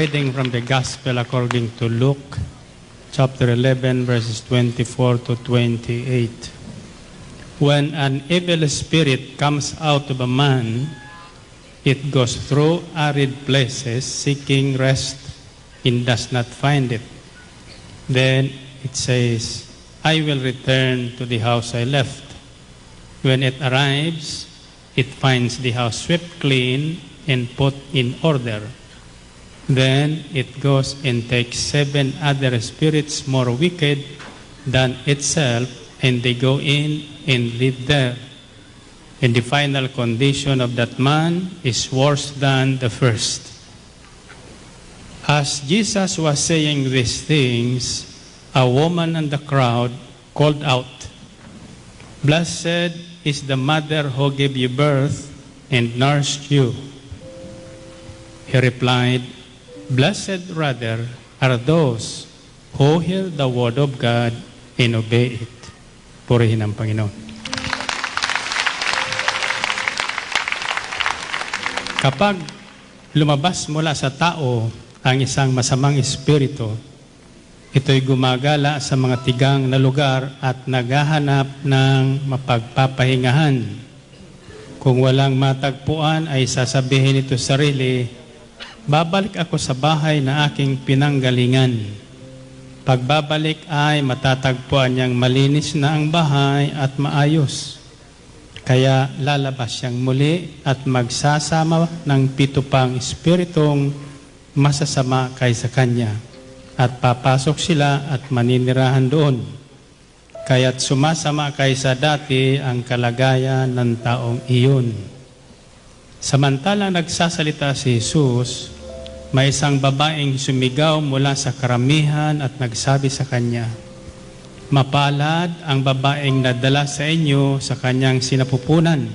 Reading from the Gospel according to Luke, chapter 11, verses 24 to 28. When an evil spirit comes out of a man, it goes through arid places seeking rest and does not find it. Then it says, I will return to the house I left. When it arrives, it finds the house swept clean and put in order. Then it goes and takes seven other spirits more wicked than itself, and they go in and live there. And the final condition of that man is worse than the first. As Jesus was saying these things, a woman in the crowd called out, Blessed is the mother who gave you birth and nursed you. He replied, Blessed rather are those who hear the word of God and obey it. Purihin ang Panginoon. Kapag lumabas mula sa tao ang isang masamang espiritu, ito'y gumagala sa mga tigang na lugar at naghahanap ng mapagpapahingahan. Kung walang matagpuan ay sasabihin ito sa sarili, babalik ako sa bahay na aking pinanggalingan. Pagbabalik ay matatagpuan niyang malinis na ang bahay at maayos. Kaya lalabas siyang muli at magsasama ng pito pang espiritong masasama kaysa kanya. At papasok sila at maninirahan doon. Kaya't sumasama kaysa dati ang kalagayan ng taong iyon. Samantalang nagsasalita si Jesus, may isang babaeng sumigaw mula sa karamihan at nagsabi sa kanya, Mapalad ang babaeng nadala sa inyo sa kanyang sinapupunan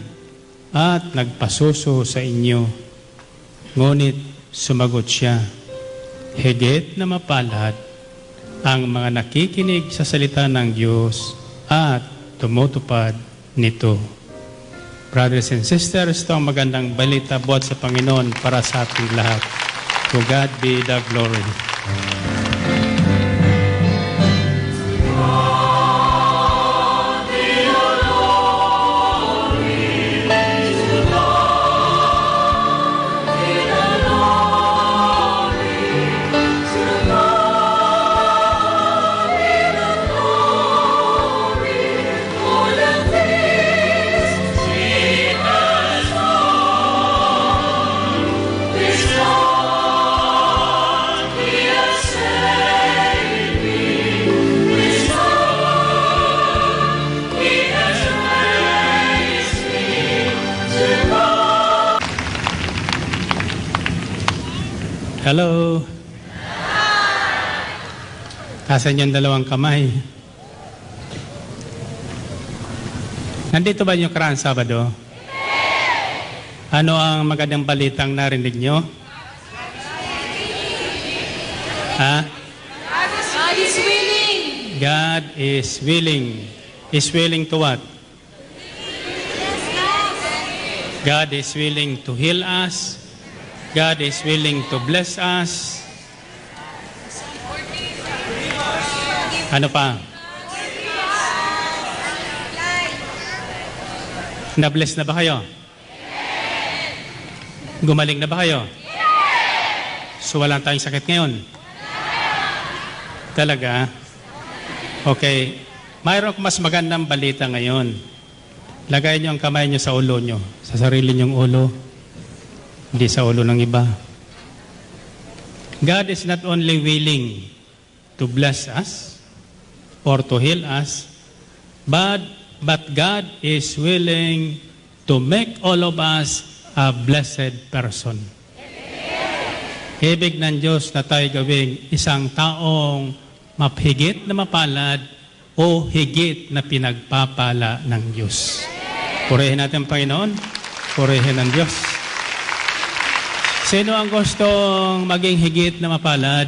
at nagpasuso sa inyo. Ngunit sumagot siya, Higit na mapalad ang mga nakikinig sa salita ng Diyos at tumutupad nito. Brothers and sisters, ito ang magandang balita buhat sa Panginoon para sa ating lahat. To God be the glory. Hello. Kasan yung dalawang kamay? Nandito ba yung karaan Sabado? Ano ang magandang balitang narinig nyo? Ha? God is willing. God is willing. Is willing to what? God is willing to heal us. God is willing to bless us. Ano pa? Na-bless na ba kayo? Gumaling na ba kayo? So wala tayong sakit ngayon? Talaga? Okay. Mayroon mas magandang balita ngayon. Lagay niyo ang kamay niyo sa ulo niyo. Sa sarili niyong ulo. Hindi sa ulo ng iba. God is not only willing to bless us or to heal us, but, but God is willing to make all of us a blessed person. Ibig ng Diyos na tayo gawing isang taong mapigit na mapalad o higit na pinagpapala ng Diyos. Purihin natin ang Panginoon. Purihin ang Diyos. Sino ang gustong maging higit na mapalad?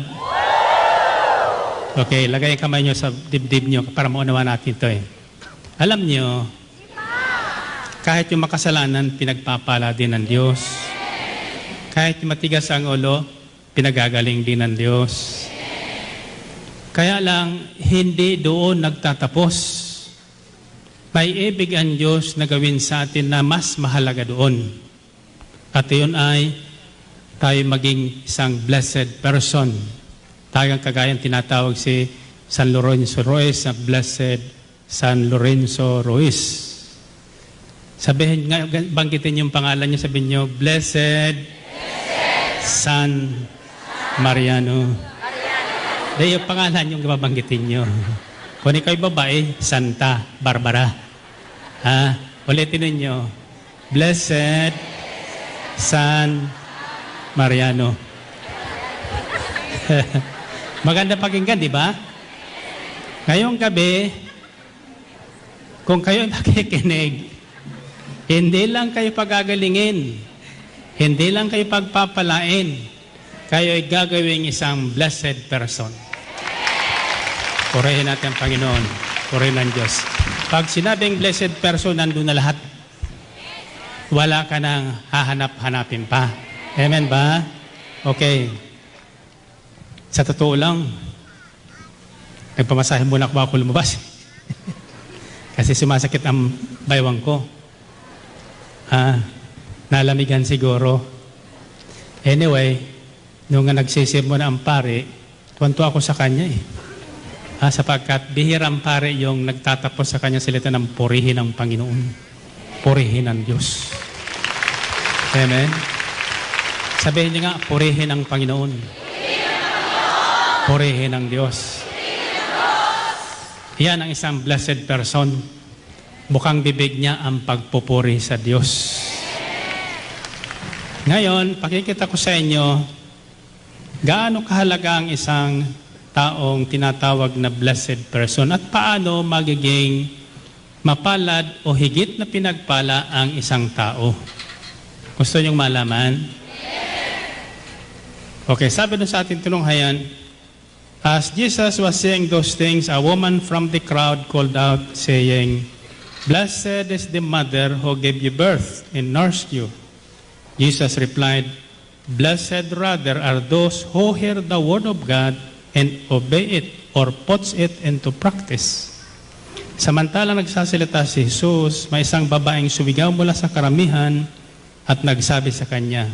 Okay, lagay ang kamay nyo sa dibdib nyo para maunawa natin ito eh. Alam nyo, kahit yung makasalanan, pinagpapala din ng Diyos. Kahit yung matigas ang ulo, pinagagaling din ng Diyos. Kaya lang, hindi doon nagtatapos. May ibig ang Diyos na gawin sa atin na mas mahalaga doon. At iyon ay tayo maging isang blessed person. Tayo ang kagayang tinatawag si San Lorenzo Ruiz na Blessed San Lorenzo Ruiz. Sabihin banggitin yung pangalan niya, sabihin niyo, Blessed, San Mariano. Dahil yung pangalan yung babanggitin niyo. Kung ikaw'y babae, Santa Barbara. Ha? Ulitin ninyo. Blessed San Mariano. Maganda pakinggan, di ba? Ngayong gabi, kung kayo nakikinig, hindi lang kayo pagagalingin, hindi lang kayo pagpapalain, kayo ay gagawing isang blessed person. Purihin natin ang Panginoon. Purihin ng Diyos. Pag sinabing blessed person, nandun na lahat. Wala ka nang hahanap-hanapin pa. Amen ba? Okay. Sa totoo lang, nagpamasahe muna ako ako lumabas. Kasi sumasakit ang baywang ko. Ah, nalamigan siguro. Anyway, nung nga nagsisip mo na ang pare, tuwanto ako sa kanya eh. Ah, sapagkat bihirang pare yung nagtatapos sa kanya salita ng purihin ng Panginoon. Purihin ng Diyos. Amen? Sabihin niyo nga, purihin ng Panginoon. Purihin ng Diyos. Yan ang isang blessed person. Bukang bibig niya ang pagpupuri sa Diyos. Ngayon, pakikita ko sa inyo gaano kahalaga ang isang taong tinatawag na blessed person at paano magiging mapalad o higit na pinagpala ang isang tao. Gusto niyong malaman? Okay, sabi doon sa ating tulunghayan, As Jesus was saying those things, a woman from the crowd called out, saying, Blessed is the mother who gave you birth and nursed you. Jesus replied, Blessed rather are those who hear the word of God and obey it or puts it into practice. Samantalang nagsasalita si Jesus, may isang babaeng sumigaw mula sa karamihan at nagsabi sa kanya,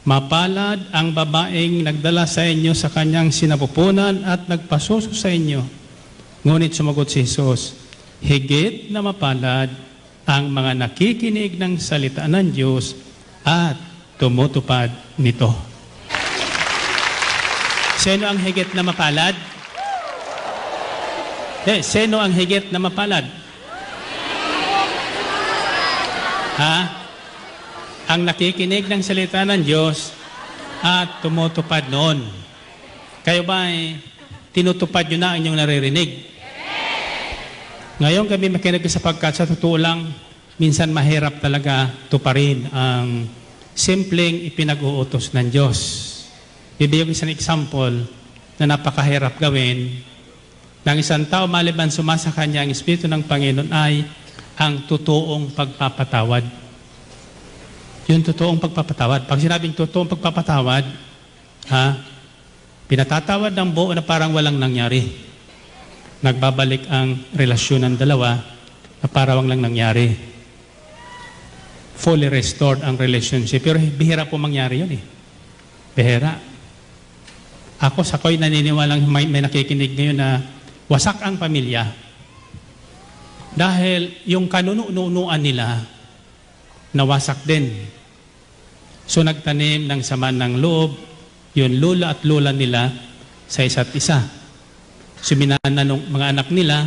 Mapalad ang babaeng nagdala sa inyo sa kanyang sinapupunan at nagpasuso sa inyo. Ngunit sumagot si Jesus, Higit na mapalad ang mga nakikinig ng salita ng Diyos at tumutupad nito. Sino ang higit na mapalad? Eh, sino ang higit na mapalad? Ha? Ang nakikinig ng salita ng Diyos at tumutupad noon. Kayo ba ay tinutupad nyo na ang inyong naririnig? Ngayon kami makinig sapagkat sa totoo lang, minsan mahirap talaga tuparin ang simpleng ipinag-uutos ng Diyos. Bibigyan ko isang example na napakahirap gawin ng isang tao maliban sumasa kanya ang Espiritu ng Panginoon ay ang totoong pagpapatawad. Yung totoong pagpapatawad. Pag sinabing totoong pagpapatawad, ha, pinatatawad ng buo na parang walang nangyari. Nagbabalik ang relasyon ng dalawa na parang lang nangyari. Fully restored ang relationship. Pero bihira po mangyari yun eh. Bihira. Ako sa ko'y naniniwalang may, may nakikinig ngayon na wasak ang pamilya. Dahil yung kanununuan nila, nawasak din. So nagtanim ng sama ng loob, yung lula at lula nila sa isa't isa. So minana ng mga anak nila,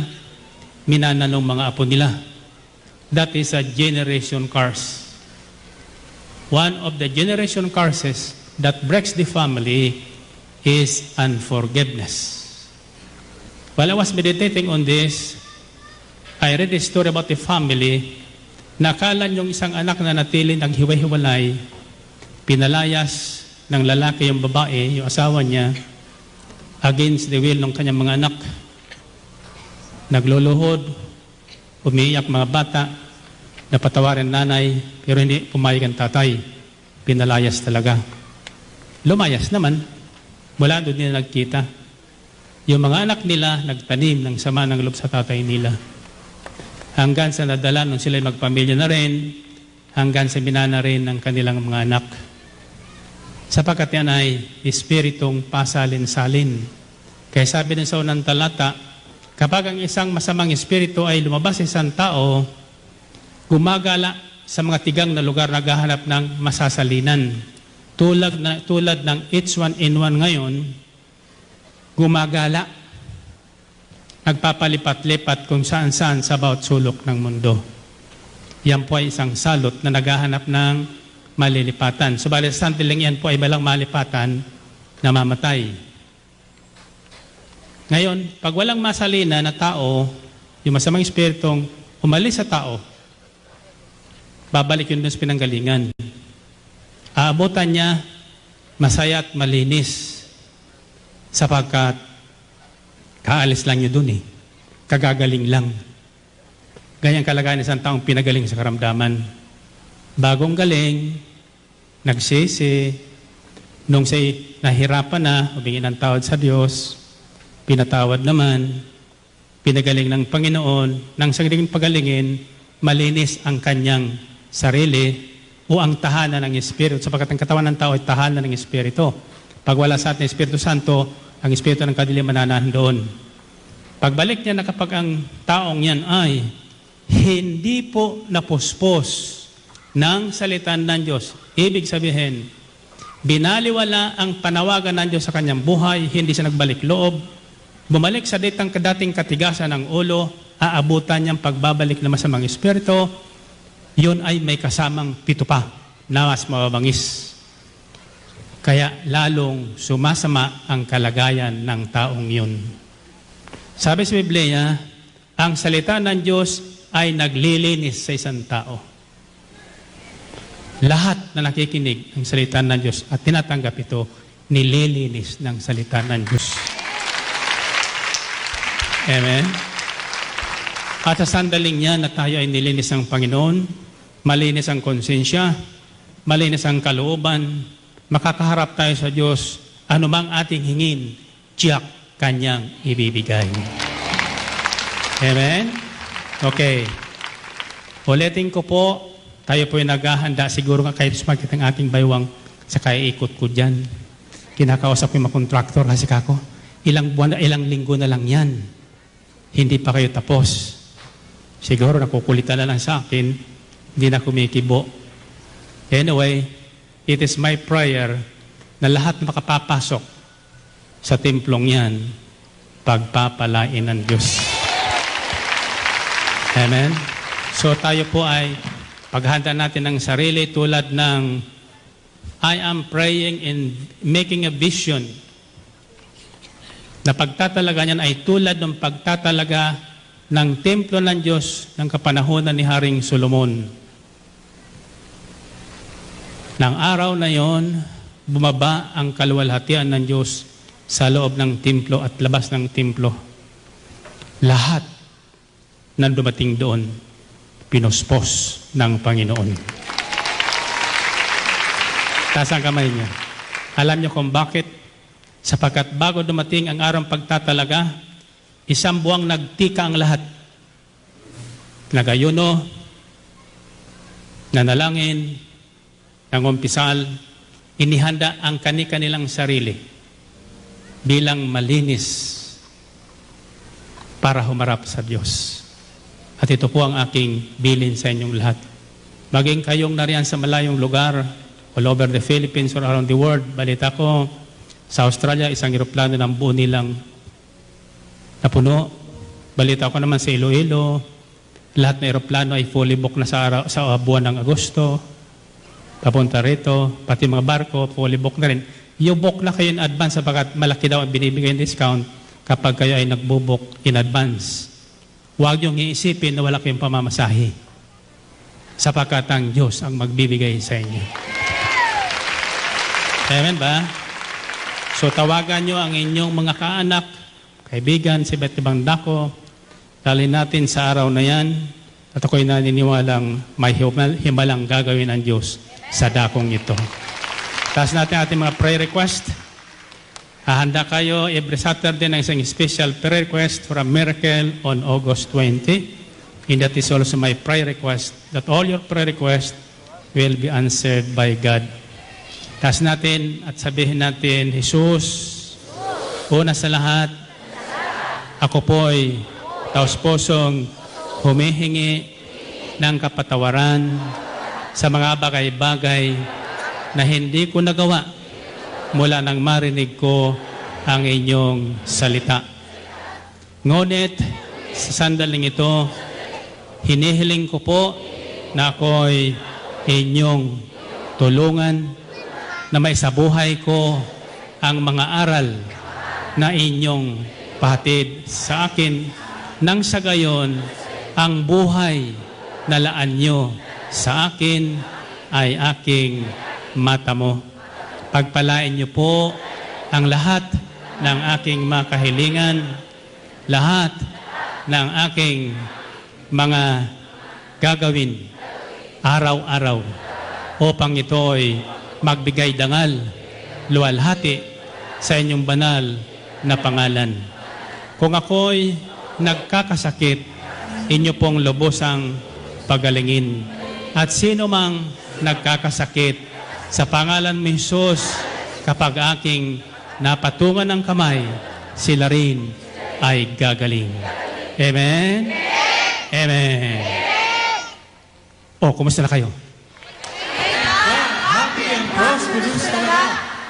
minana ng mga apo nila. That is a generation curse. One of the generation curses that breaks the family is unforgiveness. While I was meditating on this, I read a story about a family na akala yung isang anak na natili naghiwa-hiwalay, pinalayas ng lalaki yung babae, yung asawa niya, against the will ng kanyang mga anak. Nagluluhod, umiiyak mga bata, napatawarin nanay, pero hindi pumayag ang tatay. Pinalayas talaga. Lumayas naman, Mula doon nila nagkita. Yung mga anak nila nagtanim ng sama ng loob sa tatay nila. Hanggang sa nadala nung sila magpamilya na rin, hanggang sa minana rin ng kanilang mga anak. Sapagkat yan ay espiritong pasalin-salin. Kaya sabi din sa unang talata, kapag ang isang masamang espiritu ay lumabas sa isang tao, gumagala sa mga tigang na lugar naghahanap ng masasalinan. Tulad, na, tulad ng H1N1 ngayon, gumagala, nagpapalipat-lipat kung saan-saan sa bawat sulok ng mundo. Yan po ay isang salot na naghahanap ng malilipatan. Subalit sa sandiling yan po ay balang malipatan na mamatay. Ngayon, pag walang masalina na tao, yung masamang espiritong umalis sa tao, babalik yun dun sa pinanggalingan. Aabutan niya, masaya at malinis sapagkat kaalis lang niyo dun eh. Kagagaling lang. Ganyang kalagayan ng isang taong pinagaling sa karamdaman. Bagong galing, nagsisi, nung siya'y nahirapan na, humingi ng tawad sa Diyos, pinatawad naman, pinagaling ng Panginoon, nang sariling pagalingin, malinis ang kanyang sarili o ang tahanan ng Espiritu. Sapagkat ang katawan ng tao ay tahanan ng Espiritu. Pag wala sa atin Espiritu Santo, ang Espiritu ng kadiliman mananahan doon. Pagbalik niya na kapag ang taong yan ay hindi po napuspos ng salitan ng Diyos. Ibig sabihin, binaliwala ang panawagan ng Diyos sa kanyang buhay, hindi siya nagbalik loob, bumalik sa ditang dating katigasan ng ulo, aabutan niyang pagbabalik na masamang espiritu, yun ay may kasamang pito pa na mas mababangis. Kaya lalong sumasama ang kalagayan ng taong yun. Sabi sa Biblia, ang salita ng Diyos ay naglilinis sa isang tao. Lahat na nakikinig ng salita ng Diyos at tinatanggap ito, nililinis ng salita ng Diyos. Amen? At sa sandaling niya na tayo ay nilinis ng Panginoon, malinis ang konsensya, malinis ang kalooban, makakaharap tayo sa Diyos, anumang ating hingin, tiyak kanyang ibibigay. Amen? Okay. Ulitin ko po, tayo po ay naghahanda. Siguro nga kahit sumakit ang ating baywang sa kaya ikot ko dyan. Kinakausap ko yung mga kontraktor kasi kako. Ilang buwan, ilang linggo na lang yan. Hindi pa kayo tapos. Siguro nakukulitan na lang sa akin, hindi na kumikibo. Anyway, it is my prayer na lahat makapapasok sa templong yan, pagpapalain ng Diyos. Amen? So tayo po ay paghanda natin ng sarili tulad ng I am praying and making a vision na pagtatalaga niyan ay tulad ng pagtatalaga ng templo ng Diyos ng kapanahonan ni Haring Solomon. Nang araw na yon, bumaba ang kaluwalhatian ng Diyos sa loob ng templo at labas ng templo. Lahat na dumating doon, pinospos ng Panginoon. Taas ang kamay niya. Alam niyo kung bakit? Sapagkat bago dumating ang araw pagtatalaga, isang buwang nagtika ang lahat. Nagayuno, nanalangin, nangumpisal, inihanda ang kani-kanilang sarili bilang malinis para humarap sa Diyos. At ito po ang aking bilin sa inyong lahat. Maging kayong nariyan sa malayong lugar, all over the Philippines or around the world, balita ko, sa Australia, isang eroplano ng buo nilang napuno. Balita ko naman sa Iloilo, lahat ng eroplano ay fully booked na sa, araw, sa buwan ng Agosto. Papunta rito, pati mga barko, fully booked na rin. You book na kayo in advance sapagkat malaki daw ang binibigay discount kapag kayo ay nagbubook in advance. Huwag niyong iisipin na wala kayong pamamasahe sapagkat ang Diyos ang magbibigay sa inyo. Amen ba? So tawagan niyo ang inyong mga kaanak, kaibigan, si iba't ibang dako. Dalhin natin sa araw na yan at ako'y naniniwalang may himal- himalang gagawin ang Diyos sa dakong ito. Taas natin ating mga prayer request. Hahanda kayo every Saturday ng isang special prayer request for a miracle on August 20. And that is also my prayer request that all your prayer requests will be answered by God. Taas natin at sabihin natin, Jesus, una sa lahat, ako po'y taos pusong humihingi ng kapatawaran sa mga bagay-bagay na hindi ko nagawa mula nang marinig ko ang inyong salita. Ngunit sa sandaling ito, hinihiling ko po na ako'y inyong tulungan na may sa buhay ko ang mga aral na inyong pahatid sa akin nang sa gayon ang buhay na laan nyo sa akin ay aking mata mo. Pagpalain niyo po ang lahat ng aking makahilingan, lahat ng aking mga gagawin araw-araw upang ito ay magbigay dangal, luwalhati sa inyong banal na pangalan. Kung ako'y nagkakasakit, inyo pong lubosang pagalingin. At sino mang nagkakasakit, sa pangalan mo Jesus, kapag aking napatungan ng kamay, sila rin ay gagaling. Amen? Amen. O, kumusta na kayo? Happy and prosperous na.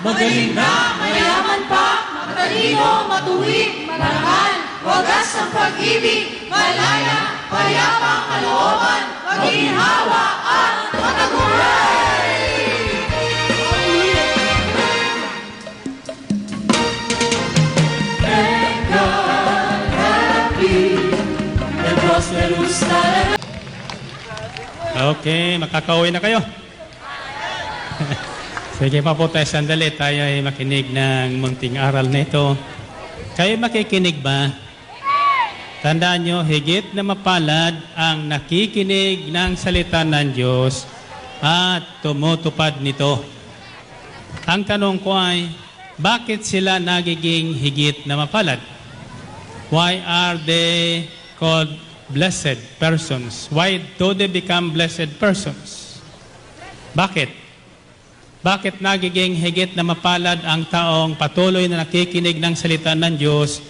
Magaling na. Mayaman pa, matalino, matuwid, marangal, wagas ang pag-ibig, malaya, payapa Okay, makakauwi na kayo. Sige pa po tayo sandali, tayo ay makinig ng munting aral na ito. Kayo makikinig ba? Tandaan nyo, higit na mapalad ang nakikinig ng salita ng Diyos at tumutupad nito. Ang tanong ko ay, bakit sila nagiging higit na mapalad? Why are they called blessed persons? Why do they become blessed persons? Bakit? Bakit nagiging higit na mapalad ang taong patuloy na nakikinig ng salita ng Diyos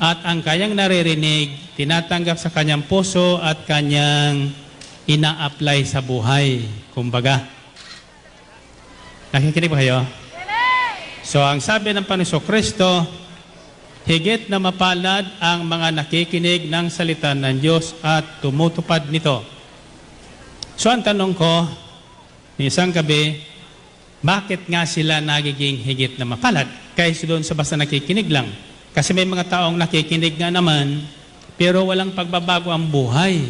at ang kanyang naririnig, tinatanggap sa kanyang puso at kanyang ina-apply sa buhay? Kumbaga. Nakikinig ba kayo? So ang sabi ng Panginoon Kristo, higit na mapalad ang mga nakikinig ng salita ng Diyos at tumutupad nito. So ang tanong ko, isang gabi, bakit nga sila nagiging higit na mapalad kaysa doon sa basta nakikinig lang? Kasi may mga taong nakikinig nga naman, pero walang pagbabago ang buhay.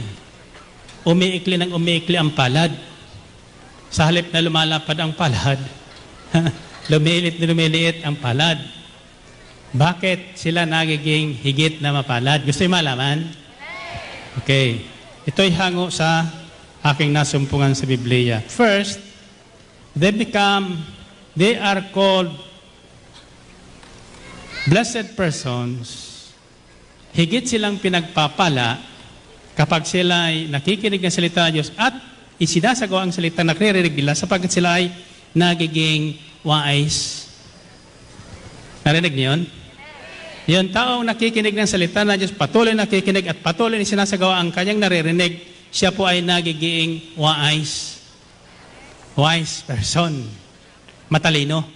Umiikli ng umiikli ang palad. Sa halip na lumalapad ang palad, lumilit na lumiliit ang palad. Bakit sila nagiging higit na mapalad? Gusto niyo malaman? Okay. Ito'y hango sa aking nasumpungan sa Biblia. First, they become, they are called blessed persons. Higit silang pinagpapala kapag sila ay nakikinig ng salita ng Diyos at isinasagawa ang salita na naririnig nila sapagkat sila ay nagiging wise. Narinig niyo yun? Yung taong nakikinig ng salita ng Diyos, patuloy nakikinig at patuloy na sinasagawa ang kanyang naririnig, siya po ay nagiging wise. Wise person. Matalino.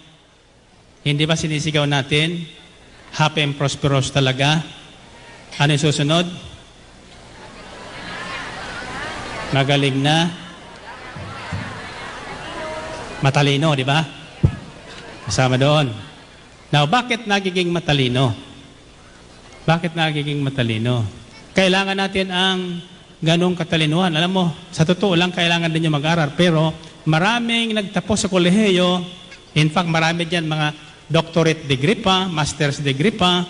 Hindi ba sinisigaw natin? Happy and prosperous talaga. Ano yung susunod? Magaling na. Matalino, di ba? Kasama doon. Now, bakit nagiging matalino? Bakit nagiging matalino? Kailangan natin ang ganong katalinuhan. Alam mo, sa totoo lang, kailangan din nyo mag-aral. Pero maraming nagtapos sa kolehiyo, in fact, marami dyan mga doctorate degree pa, master's degree pa,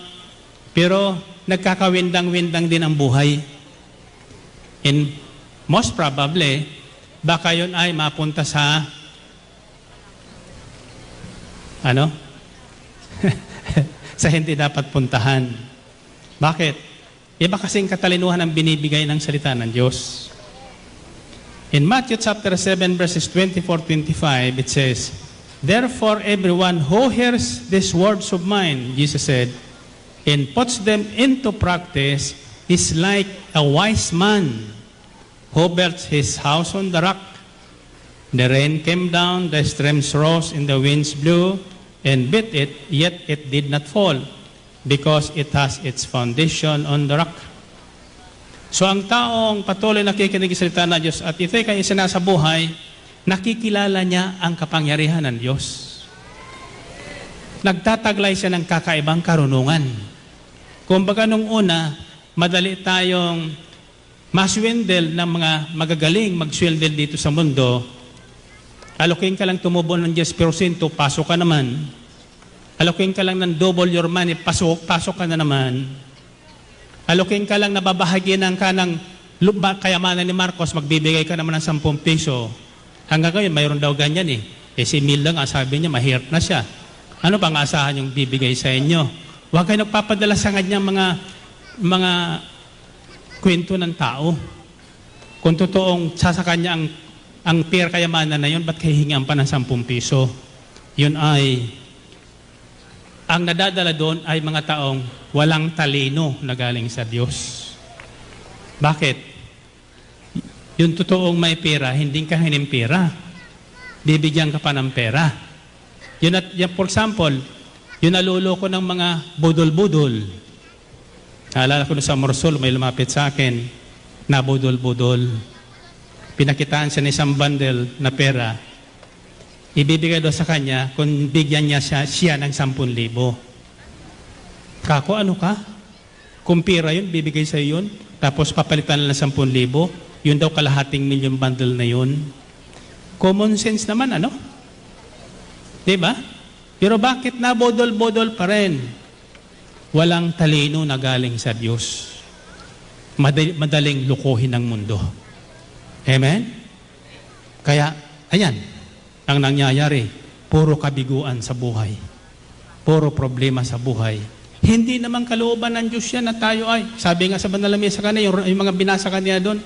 pero nagkakawindang-windang din ang buhay. And most probably, baka yun ay mapunta sa ano? sa hindi dapat puntahan. Bakit? Iba kasing katalinuhan ang binibigay ng salita ng Diyos. In Matthew chapter 7 verses 24-25, it says, Therefore everyone who hears these words of mine, Jesus said, and puts them into practice is like a wise man who built his house on the rock. The rain came down, the streams rose, and the winds blew and beat it, yet it did not fall, because it has its foundation on the rock. So ang taong patuloy nakikinig sa salita ng Diyos at ito'y kanya sinasa buhay, nakikilala niya ang kapangyarihan ng Diyos. Nagtataglay siya ng kakaibang karunungan. Kumbaga nung una, madali tayong maswindel ng mga magagaling magswindel dito sa mundo. Alokin ka lang tumubo ng 10%, pasok ka naman. Alokin ka lang ng double your money, pasok, pasok ka na naman. Alokin ka lang nababahagi ng kanang lupa, kayamanan ni Marcos, magbibigay ka naman ng 10 piso. Hanggang ngayon, mayroon daw ganyan eh. Eh si Mil lang, ang sabi niya, mahirap na siya. Ano bang asahan yung bibigay sa inyo? Huwag kayo nagpapadala sa kanya mga, mga kwento ng tao. Kung totoong sa kanya ang, ang peer kayamanan na yun, ba't kayo hingihan pa ng 10 piso? Yun ay, ang nadadala doon ay mga taong walang talino na galing sa Diyos. Bakit? Yung totoong may pera, hindi ka hinim pera. Bibigyan ka pa ng pera. Yun at, yan, for example, yung naluloko ng mga budol-budol. Naalala ko sa Morsol, may lumapit sa akin, na budol-budol. Pinakitaan siya ng isang bundle na pera. Ibibigay daw sa kanya kung bigyan niya siya, siya ng 10,000. Kako, ano ka? Kung pera yun, bibigay sa yun. Tapos papalitan lang ng 10,000. Yun daw kalahating million bundle na yun. Common sense naman, ano? Di ba? Pero bakit nabodol-bodol pa rin? Walang talino na galing sa Diyos. Madali- Madaling lukuhin ng mundo. Amen? Kaya, ayan, ang nangyayari, puro kabiguan sa buhay. Puro problema sa buhay. Hindi naman kalooban ng Diyos yan na tayo ay, sabi nga sa banal na mesa kanina, yung, yung mga binasa kanina doon,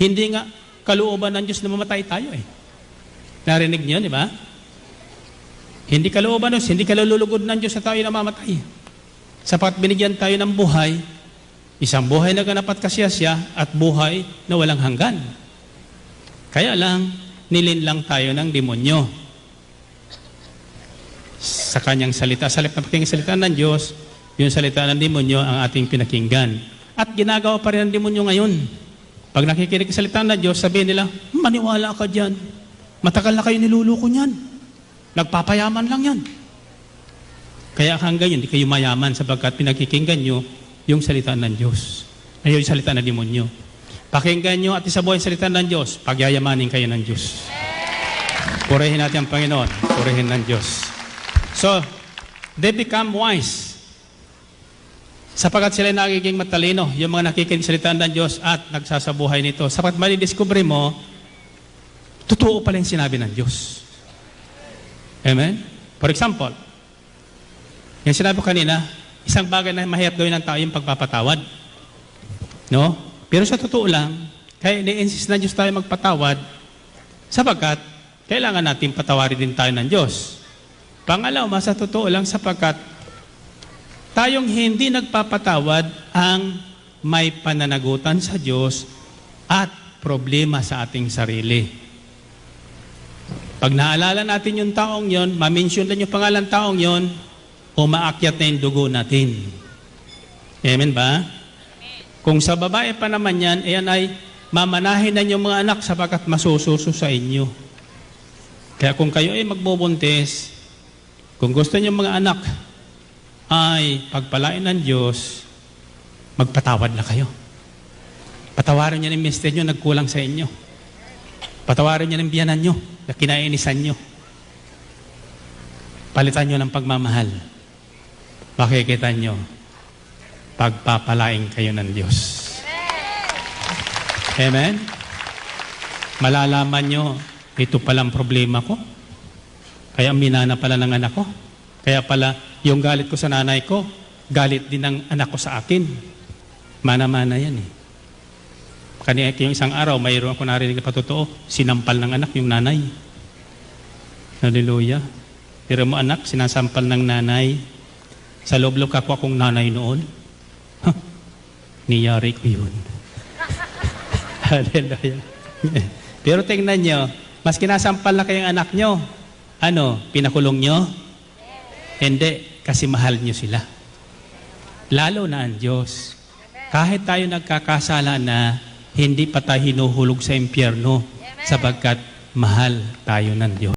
hindi nga kalooban ng Diyos na mamatay tayo eh. Narinig niyo, di ba? Hindi kalooban ng Diyos, hindi kalulugod ng Diyos na tayo na mamatay. Sapat binigyan tayo ng buhay, isang buhay na ganapat kasiyasya at buhay na walang hanggan. Kaya lang, nilinlang tayo ng demonyo. Sa kanyang salita, sa halip pakinggan salita ng Diyos, yung salita ng demonyo ang ating pinakinggan. At ginagawa pa rin ng demonyo ngayon. Pag nakikinig sa salita ng Diyos, sabihin nila, maniwala ka dyan. Matagal na kayo niluluko niyan. Nagpapayaman lang yan. Kaya hanggang yun, hindi kayo mayaman sapagkat pinakikinggan nyo yung salita ng Diyos. Ay, yung salita ng demonyo. Pakinggan nyo at isabuhay salita ng Diyos, pagyayamanin kayo ng Diyos. Purihin natin ang Panginoon. Purihin ng Diyos. So, they become wise. Sapagat sila nagiging matalino, yung mga nakikinig sa salita ng Diyos at nagsasabuhay nito. Sapat malidiscover mo, totoo pala yung sinabi ng Diyos. Amen? For example, yung sinabi ko kanina, isang bagay na mahirap gawin ng tao yung pagpapatawad. No? Pero sa totoo lang, kaya ni-insist na Diyos tayo magpatawad, sapagkat kailangan natin patawarin din tayo ng Diyos. Pangalawa, sa totoo lang sapagkat tayong hindi nagpapatawad ang may pananagutan sa Diyos at problema sa ating sarili. Pag naalala natin yung taong yon, ma-mention lang yung pangalan taong yon, o maakyat na yung dugo natin. Amen ba? Kung sa babae pa naman yan, ayan ay mamanahin na yung mga anak sapagkat masususo sa inyo. Kaya kung kayo ay magbubuntis, kung gusto niyo mga anak ay pagpalain ng Diyos, magpatawad na kayo. Patawarin niyo ng mister niyo nagkulang sa inyo. Patawarin niyo ng biyanan niyo na kinainisan niyo. Palitan niyo ng pagmamahal. Makikita niyo, pagpapalain kayo ng Diyos. Amen? Malalaman nyo, ito palang problema ko. Kaya minana pala ng anak ko. Kaya pala Yung galit ko sa nanay ko, galit din ng anak ko sa akin. Mana-mana yan eh. Kanina yung isang araw, mayroon ako narinig na patotoo, sinampal ng anak yung nanay. Hallelujah. Pero mo anak, sinasampal ng nanay. Sa loob-loob kako akong nanay noon. Niyari ko yun. Hallelujah. Pero tingnan nyo, mas kinasampal na kayong anak nyo. Ano, pinakulong nyo? Hindi, kasi mahal nyo sila. Lalo na ang Diyos. Kahit tayo nagkakasala na, hindi pa tayo hinuhulog sa impyerno sapagkat mahal tayo ng Diyos.